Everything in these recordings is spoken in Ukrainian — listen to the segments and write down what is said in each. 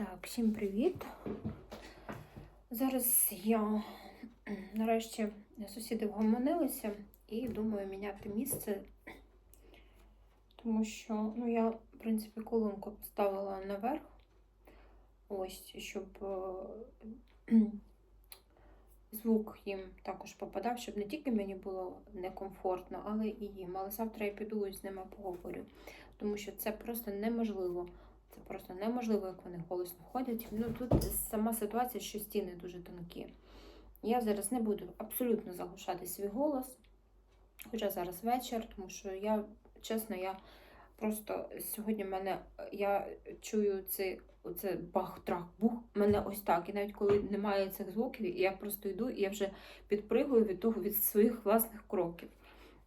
Так, всім привіт. Зараз я нарешті сусіди вгомонилися і думаю міняти місце, тому що ну, я, в принципі, колонку поставила наверх, ось, щоб е, звук їм також попадав, щоб не тільки мені було некомфортно, але і їм. Але завтра я піду з ними поговорю, тому що це просто неможливо. Просто неможливо, як вони голосно ходять. Ну тут сама ситуація, що стіни дуже тонкі. Я зараз не буду абсолютно заглушати свій голос, хоча зараз вечір, тому що я, чесно, я просто сьогодні мене я чую цей оце бах-трах, бух, мене ось так. І навіть коли немає цих звуків, я просто йду і я вже підпригую від того від своїх власних кроків.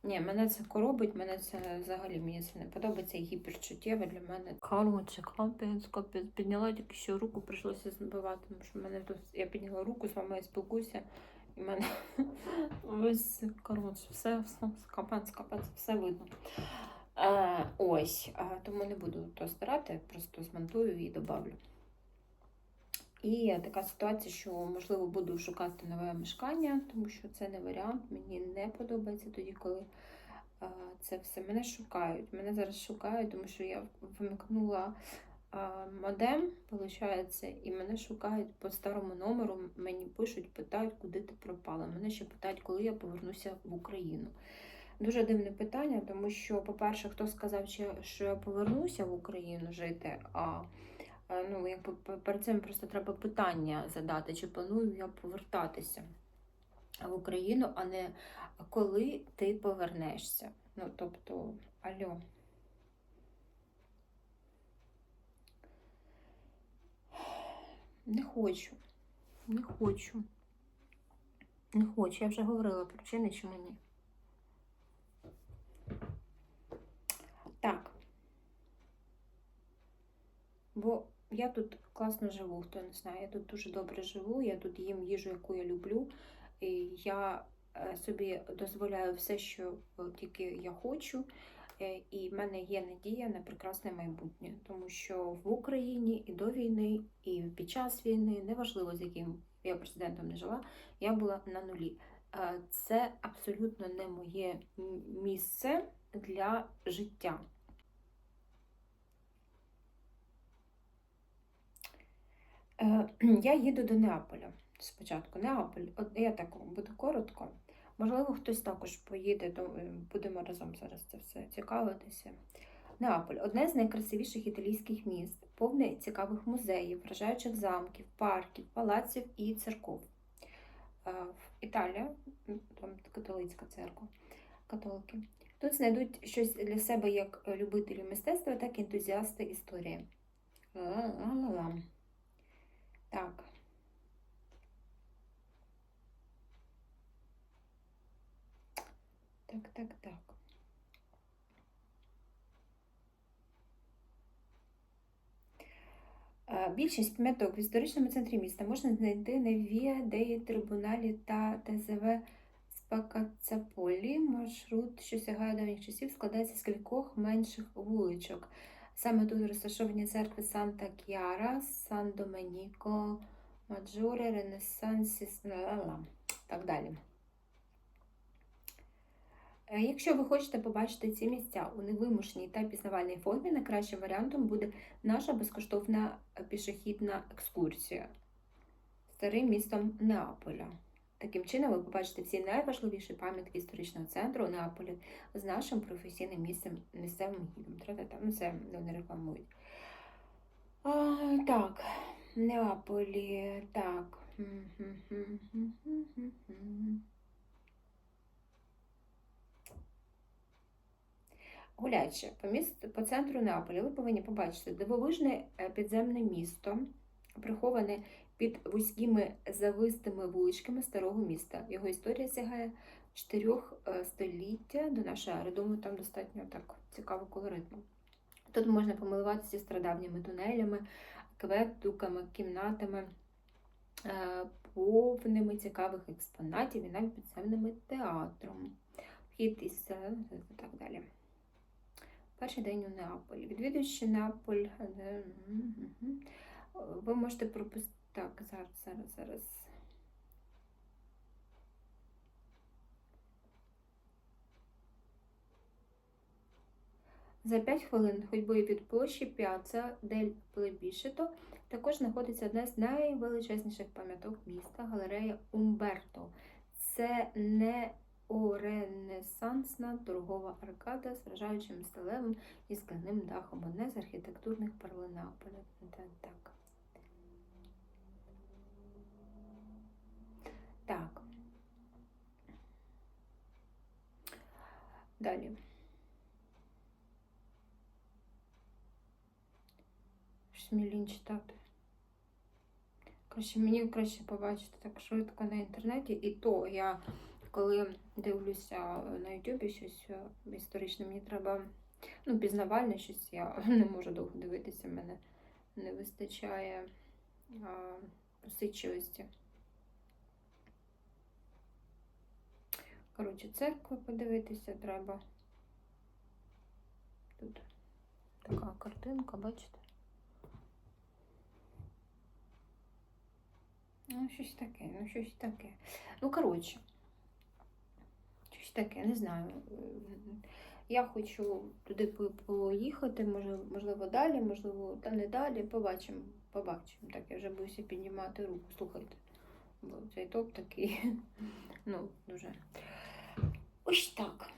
Ні, мене це коробить, мене це взагалі мені це не подобається і гіперчуттєве для мене. Коротше, капець, капець. Підняла тільки що руку, прийшлося збивати, тому що мене тут я підняла руку, з вами спілкуюся, і в мене ось коротше, все, все капець, капець, все видно. Е, ось, а, тому не буду то старати, просто змонтую і добавлю. І така ситуація, що можливо буду шукати нове мешкання, тому що це не варіант. Мені не подобається тоді, коли а, це все мене шукають. Мене зараз шукають, тому що я вимкнула а, модем, виходить, і мене шукають по старому номеру. Мені пишуть, питають, куди ти пропала. Мене ще питають, коли я повернуся в Україну. Дуже дивне питання, тому що, по-перше, хто сказав, що я повернуся в Україну жити, а Е, ну, якби перед цим просто треба питання задати, чи планую я повертатися в Україну, а не коли ти повернешся. Ну, тобто, алло. Не хочу, не хочу. Не хочу. Я вже говорила причини, чому ні. Так. Бо я тут класно живу, хто не знає. Я тут дуже добре живу, я тут їм їжу, яку я люблю. І я е, собі дозволяю все, що е, тільки я хочу. Е, і в мене є надія на прекрасне майбутнє, тому що в Україні і до війни, і під час війни, неважливо з яким я президентом не жила, я була на нулі. Це абсолютно не моє місце для життя. я їду до Неаполя спочатку. Неаполь, я так буду коротко. Можливо, хтось також поїде, то е, будемо разом зараз це все цікавитися. Неаполь одне з найкрасивіших італійських міст, повне цікавих музеїв, вражаючих замків, парків, палаців і церков. Е, Італія, там католицька церква, католики. Тут знайдуть щось для себе як любителі мистецтва, так і ентузіасти історії. Ла-ла-ла. Так. Так, так, так. Більшість пам'яток в історичному центрі міста можна знайти на Віа Деї Трибуналі та ТЗВ Спакацаполі. Маршрут, що сягає давніх часів, складається з кількох менших вуличок. Саме тут розташовані церкви Санта Кіара, Сан Доменіко, Маджоре, Ренесансі, так далі. Е, якщо ви хочете побачити ці місця у невимушеній та пізнавальній формі, найкращим варіантом буде наша безкоштовна пішохідна екскурсія старим містом Неаполя. Таким чином, ви побачите всі найважливіші пам'ятки історичного центру Неаполі з нашим професійним місцем, місцевим гідом. Ну, це не рекламують. А, Так, Неаполі, так. Гуляючи по місту, по центру Неаполя, ви повинні побачити дивовижне е, підземне місто, приховане під вузькими завистими вуличками старого міста. Його історія сягає чотирьох е, століття до нашої ери. Думаю, там достатньо так цікаво колоритно. Тут можна помилуватися страдавніми тунелями, кведуками, кімнатами, е, повними цікавих експонатів і навіть підземним театром. Вхід і так далі. Перший день у Неаполі. Відвідуючи Неаполь, ви можете пропустити. Так, зараз, зараз, зараз. За 5 хвилин ходьби від площі Піаца дель Плебішето також знаходиться одна з найвеличезніших пам'яток міста галерея Умберто. Це неоренесансна торгова аркада з вражаючим сталевим і скляним дахом, одне з архітектурних перлин Неаполя. Та- Так. Так. Далі. Щось читати. Краще мені краще побачити так швидко на інтернеті. І то я, коли дивлюся на Ютубі щось е, історичне, мені треба ну, пізнавальне щось, я не можу довго дивитися, мене не вистачає а, усидчивості. Коротше, церкву подивитися треба. Тут така картинка, бачите? Ну, щось таке, ну щось таке. Ну, коротше, щось таке, не знаю. Я хочу туди поїхати, може, можливо, далі, можливо, та не далі. Побачимо, побачимо. Так, я вже боюся піднімати руку, слухайте. Бо цей топ такий, ну, дуже. Ось так.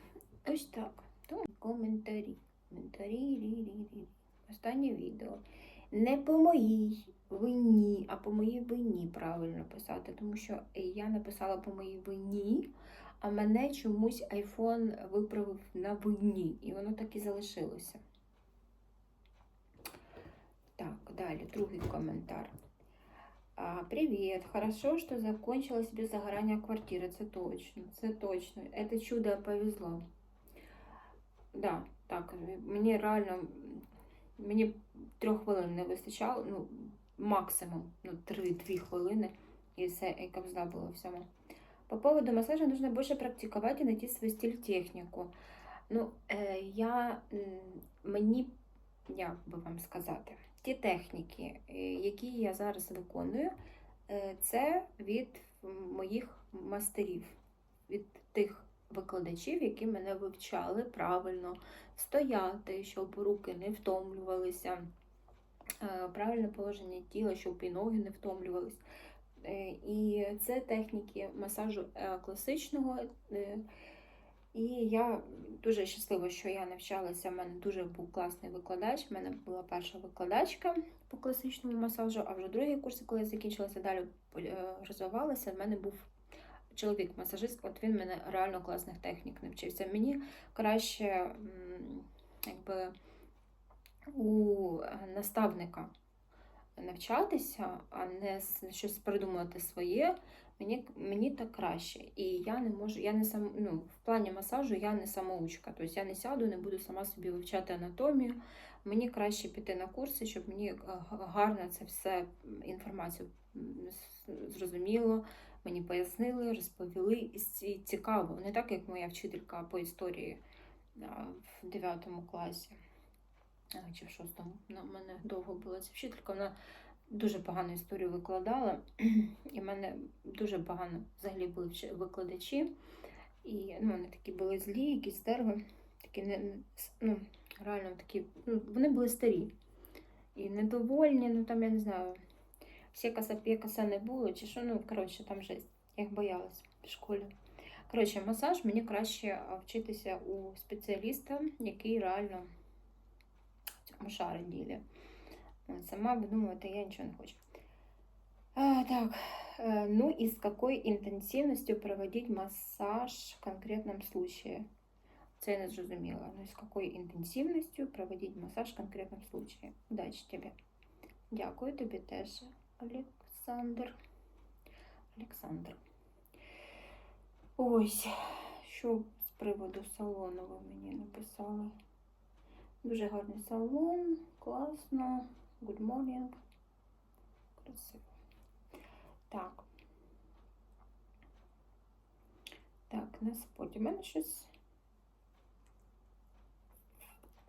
Ось так. Тому коментарі. Коментарі. Останнє відео. Не по моїй вині, а по моїй вині правильно писати, тому що я написала по моїй вині, а мене чомусь iPhone виправив на вині, і воно так і залишилося. Так, далі, другий коментар. Привет, хорошо, что закончилось без загорания квартиры, це точно, це точно. Это чудо повезло. Да, так, мені реально, мені трьох хвилин не вистачало, ну, максимум, ну, три-дві хвилини, і все, і кобзда було всьому. По поводу массажа нужно больше практиковать и найти свой стиль, технику. Ну, е, я, мені, як би вам сказати, ті техніки, е, які я зараз виконую, е, це від моїх мастерів, від тих викладачів, які мене вивчали правильно стояти, щоб руки не втомлювалися, е, правильне положення тіла, щоб і ноги не втомлювались. Е, І це техніки масажу класичного. І я дуже щаслива, що я навчалася. У мене дуже був класний викладач. У мене була перша викладачка по класичному масажу, а вже другі курси, коли я закінчилася, далі е, розвивалася. В мене був чоловік-масажист, от він мене реально класних технік навчився. Мені краще якби у наставника навчатися, а не щось придумати своє. Мені, мені так краще. І я не можу, я не сам, ну, в плані масажу я не самоучка. Тобто я не сяду, не буду сама собі вивчати анатомію. Мені краще піти на курси, щоб мені е, гарно це все інформацію зрозуміло, мені пояснили, розповіли і цікаво. Не так, як моя вчителька по історії в 9 класі чи в 6. Ну, в мене довго була ця вчителька. Вона дуже погану історію викладала, і в мене дуже погано взагалі були викладачі. І ну, вони такі були злі, якісь стерви, такі не, ну, реально такі, ну, вони були старі і недовольні, ну там я не знаю. Всі каса не було, чи що, ну, коротше, там жесть. Я їх боялась в школі. Коротше, масаж мені краще вчитися у спеціаліста, який реально в цьому шари ділі. Сама видумувати я нічого не хочу. А, так, э, ну и с какой интенсивностью проводить массаж в конкретном случае? Це не зрозуміла. Ну з якою інтенсивністю проводити масаж в конкретному случае. Удачі тобі. Дякую тобі теж, Олександр. Олександр. Ось, що з приводу салону ви мені написали. Дуже гарний салон, класно. Good morning. Красиво. Так. Так, на споті. У мене щось.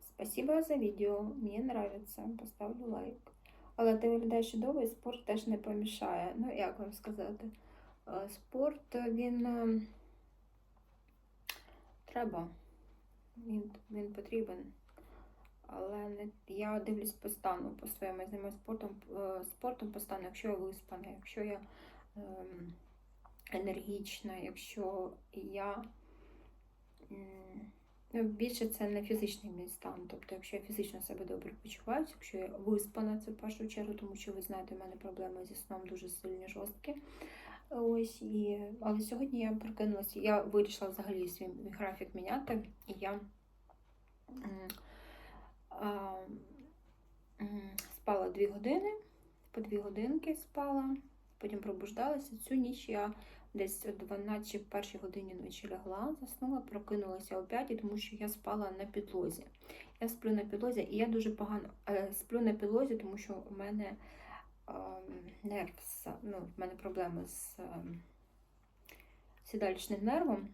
Спасибо за видео. Мне нравится. Поставлю лайк. Але ти виглядаєш чудово, і спорт теж не помішає. Ну, як вам сказати? Е, Спорт він е, треба, він, він потрібен. Але я дивлюсь по стану, по своєму я займаюся спортом, е, спортом по стану, якщо я виспана, якщо я ем, енергічна, якщо я. м, Ну, більше це не фізичний мій стан. Тобто, якщо я фізично себе добре почуваюся, якщо я виспана, це в першу чергу, тому що ви знаєте, у мене проблеми зі сном дуже сильні, жорсткі. Ось і але сьогодні я прокинулася. Я вирішила взагалі свій графік міняти, і я м, а, м, спала дві години, по дві годинки спала, потім пробуждалася. Цю ніч я десь о 12 чи в першій годині ночі лягла, заснула, прокинулася о 5, тому що я спала на підлозі. Я сплю на підлозі, і я дуже погано е, сплю на підлозі, тому що у мене нерв, ну, в мене проблеми з ем, сідалічним нервом.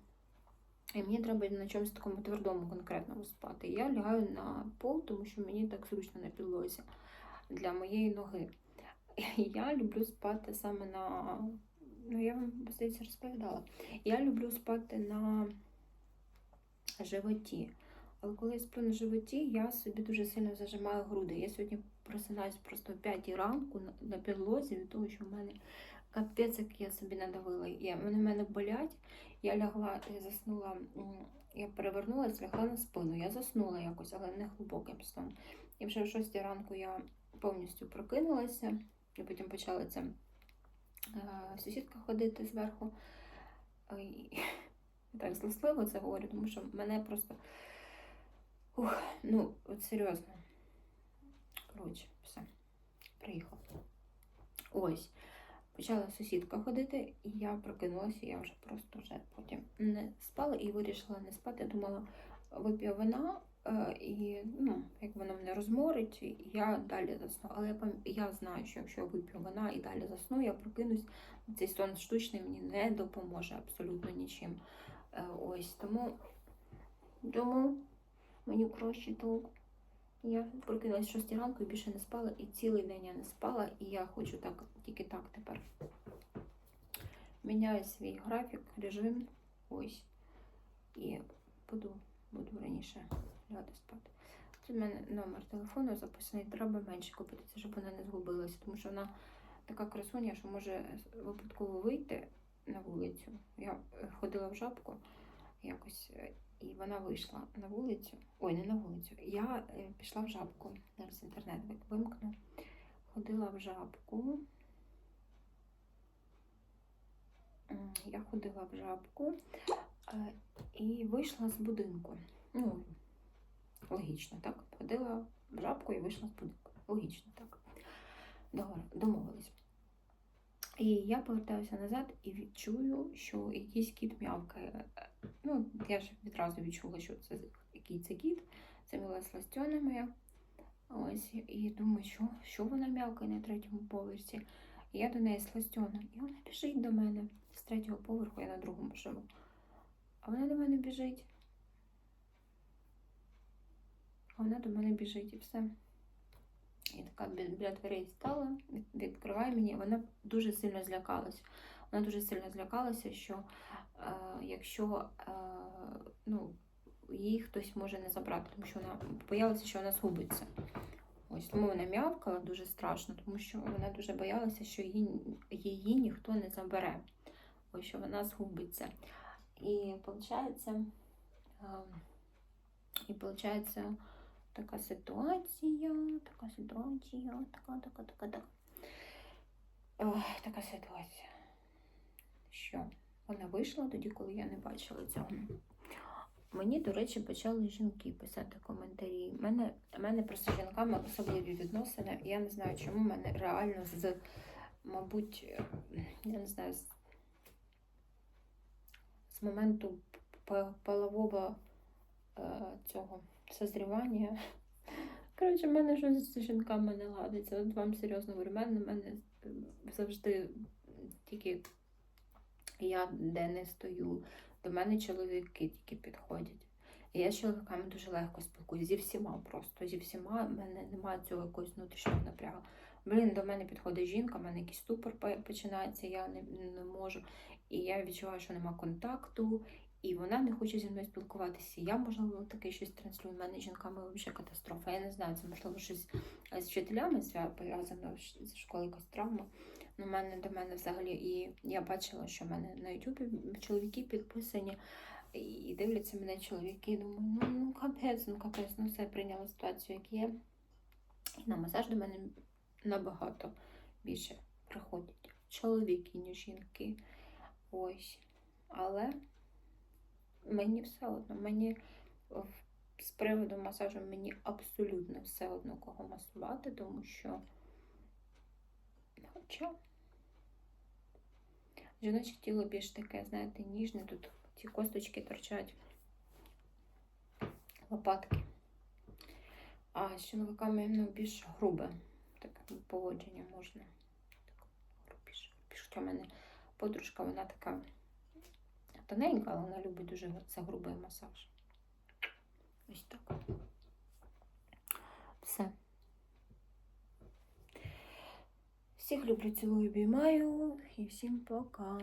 І мені треба на чомусь такому твердому конкретному спати. Я лягаю на пол, тому що мені так зручно на підлозі для моєї ноги. І я люблю спати саме на. Ну, я вам здається розповідала. Я люблю спати на животі. Але коли я сплю на животі, я собі дуже сильно зажимаю груди. Я сьогодні просинаюсь просто о 5 ранку на, підлозі від того, що в мене капець, як я собі надавила. Я, вони в мене болять. Я лягла, я заснула, я перевернулася, лягла на спину. Я заснула якось, але не глибоким сном. І вже о 6 ранку я повністю прокинулася, і потім почала ця е, сусідка ходити зверху. Ой, я так злосливо це говорю, тому що мене просто. Ух, ну, от серйозно. Коротше, все. Приїхала. Ось. Почала сусідка ходити, і я прокинулася, я вже просто вже потім не спала і вирішила не спати. Думала, вип'ю вина, е, і ну, як воно мене розморить, я далі засну. Але я, я знаю, що якщо я вип'ю вина і далі засну, я прокинусь, цей сон штучний мені не допоможе абсолютно нічим. Е, Ось тому, тому мені краще толк. Я прокинулась в 6 ранку і більше не спала, і цілий день я не спала, і я хочу так, тільки так тепер. Міняю свій графік, режим. Ось. І буду, буду раніше лягати спати. Тут в мене номер телефону записаний, треба менше купити, щоб вона не згубилася, тому що вона така красуня, що може випадково вийти на вулицю. Я ходила в жабку якось, і вона вийшла на вулицю. Ой, не на вулицю. Я е, пішла в жабку. Зараз інтернет вимкну. Ходила в жабку. Я ходила в жабку е, і вийшла з будинку. Ну, логічно, так? Ходила в жабку і вийшла з будинку. Логічно, так. Добре, домовились. І я повертаюся назад і відчую, що якийсь кіт м'явкає. Ну, я ж відразу відчула, що це який це кіт. Це мила сластьона моя. Ось, і думаю, що, що вона м'явкає на третьому поверсі. І я до неї сластьона. І вона біжить до мене з третього поверху, я на другому живу. А вона до мене біжить. А вона до мене біжить і все. І така біля дверей стала, відкриває мені. Вона дуже сильно злякалась. Вона дуже сильно злякалася, що е, якщо е, ну, її хтось може не забрати, тому що вона боялася, що вона згубиться. Ось тому вона м'явкала дуже страшно, тому що вона дуже боялася, що її, її ніхто не забере, ось що вона згубиться. І виходить, е, і виходить, така ситуація, така ситуація, така, така, така, така. Ох, така ситуація. Що вона вийшла тоді, коли я не бачила цього. Мені, до речі, почали жінки писати коментарі. У мене, мене просто з жінками особливі відносини. Я не знаю, чому в мене реально з, мабуть, я не знаю, з, з моменту полового е, цього созрівання. Коротше, в мене щось з жінками не ладиться. От вам серйозно говорю, в мене, в мене завжди тільки я де не стою, до мене чоловіки тільки підходять. І я з чоловіками дуже легко спілкуюся, зі всіма просто. Зі всіма в мене немає цього якогось внутрішнього напрягу. Блін, до мене підходить жінка, в мене якийсь ступор починається, я не, не можу. І я відчуваю, що нема контакту, і вона не хоче зі мною спілкуватися. Я, можливо, таке щось транслюю. У мене жінками взагалі катастрофа. Я не знаю, це можливо щось з вчителями пов'язано з школи якась травма. Ну, мене до мене взагалі, і я бачила, що в мене на Ютубі чоловіки підписані. І дивляться мене чоловіки, думаю, ну, ну капець, ну капець, ну все прийняла ситуацію, як є. І на масаж до мене набагато більше приходять чоловіки, ніж жінки. Ось. Але мені все одно, мені з приводу масажу мені абсолютно все одно кого масувати, тому що хоча жіноче тіло більш таке, знаєте, ніжне, тут ці косточки торчать, лопатки. А з чоловіками ну, більш грубе таке поводження можна. Так, грубіше. Хоча в мене подружка, вона така тоненька, але вона любить дуже грубий масаж. Ось так. Все. Всіх люблю, цілую, обіймаю і всім пока.